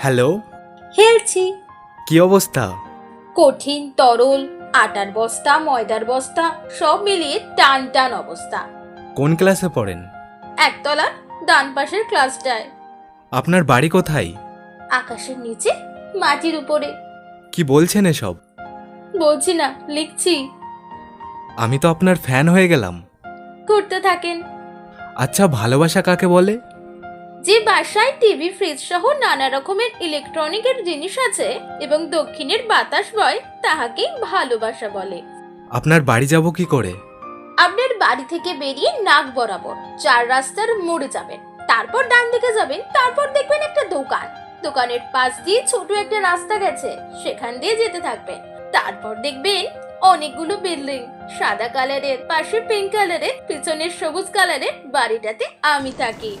Hello? হেলছি। কি অবস্থা? কঠিন তরল আটার বস্তা ময়দার বস্তা সব মিলিয়ে টান টান অবস্থা। কোন ক্লাসে পড়েন? একতলা ডান পাশের ক্লাসটায় আপনার বাড়ি কোথায়? আকাশের নিচে মাটির উপরে। কি বলছেন এসব? বলছি না লিখছি। আমি তো আপনার ফ্যান হয়ে গেলাম। করতে থাকেন। আচ্ছা ভালোবাসা কাকে বলে? যে বাসায় টিভি ফ্রিজ সহ নানা রকমের ইলেকট্রনিকের জিনিস আছে এবং দক্ষিণের বাতাস বয় তাহাকেই ভালোবাসা বলে। আপনার বাড়ি যাব কি করে? আপনার বাড়ি থেকে বেরিয়ে নাক বরাবর চার রাস্তার মোড়ে যাবেন। তারপর ডান দিকে যাবেন তারপর দেখবেন একটা দোকান। দোকানের পাশ দিয়ে ছোট একটা রাস্তা গেছে সেখান দিয়ে যেতে থাকবেন। তারপর দেখবেন অনেকগুলো বিল্ডিং সাদা কালারের পাশে পিঙ্ক কালারের পিছনের সবুজ কালারের বাড়িটাতে আমি থাকি।